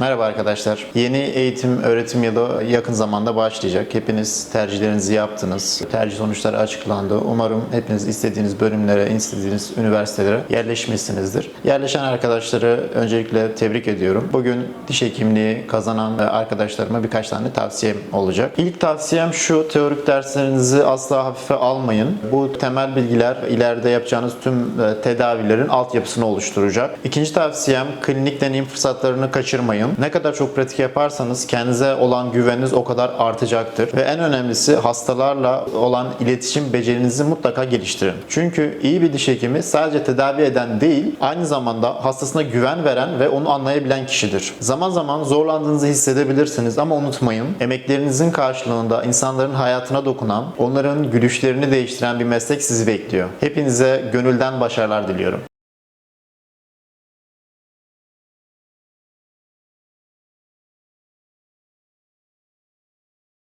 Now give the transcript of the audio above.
Merhaba arkadaşlar. Yeni eğitim öğretim yılı yakın zamanda başlayacak. Hepiniz tercihlerinizi yaptınız. Tercih sonuçları açıklandı. Umarım hepiniz istediğiniz bölümlere, istediğiniz üniversitelere yerleşmişsinizdir. Yerleşen arkadaşları öncelikle tebrik ediyorum. Bugün diş hekimliği kazanan arkadaşlarıma birkaç tane tavsiyem olacak. İlk tavsiyem şu, teorik derslerinizi asla hafife almayın. Bu temel bilgiler ileride yapacağınız tüm e, tedavilerin altyapısını oluşturacak. İkinci tavsiyem klinik deneyim fırsatlarını kaçırmayın. Ne kadar çok pratik yaparsanız kendinize olan güveniniz o kadar artacaktır. Ve en önemlisi hastalarla olan iletişim becerinizi mutlaka geliştirin. Çünkü iyi bir diş hekimi sadece tedavi eden değil, aynı zamanda hastasına güven veren ve onu anlayabilen kişidir. Zaman zaman zorlandığınızı hissedebilirsiniz ama unutmayın, emeklerinizin karşılığında insanların hayatına dokunan, onların gülüşlerini değiştiren bir meslek sizi bekliyor. Hepinize gönülden başarılar diliyorum.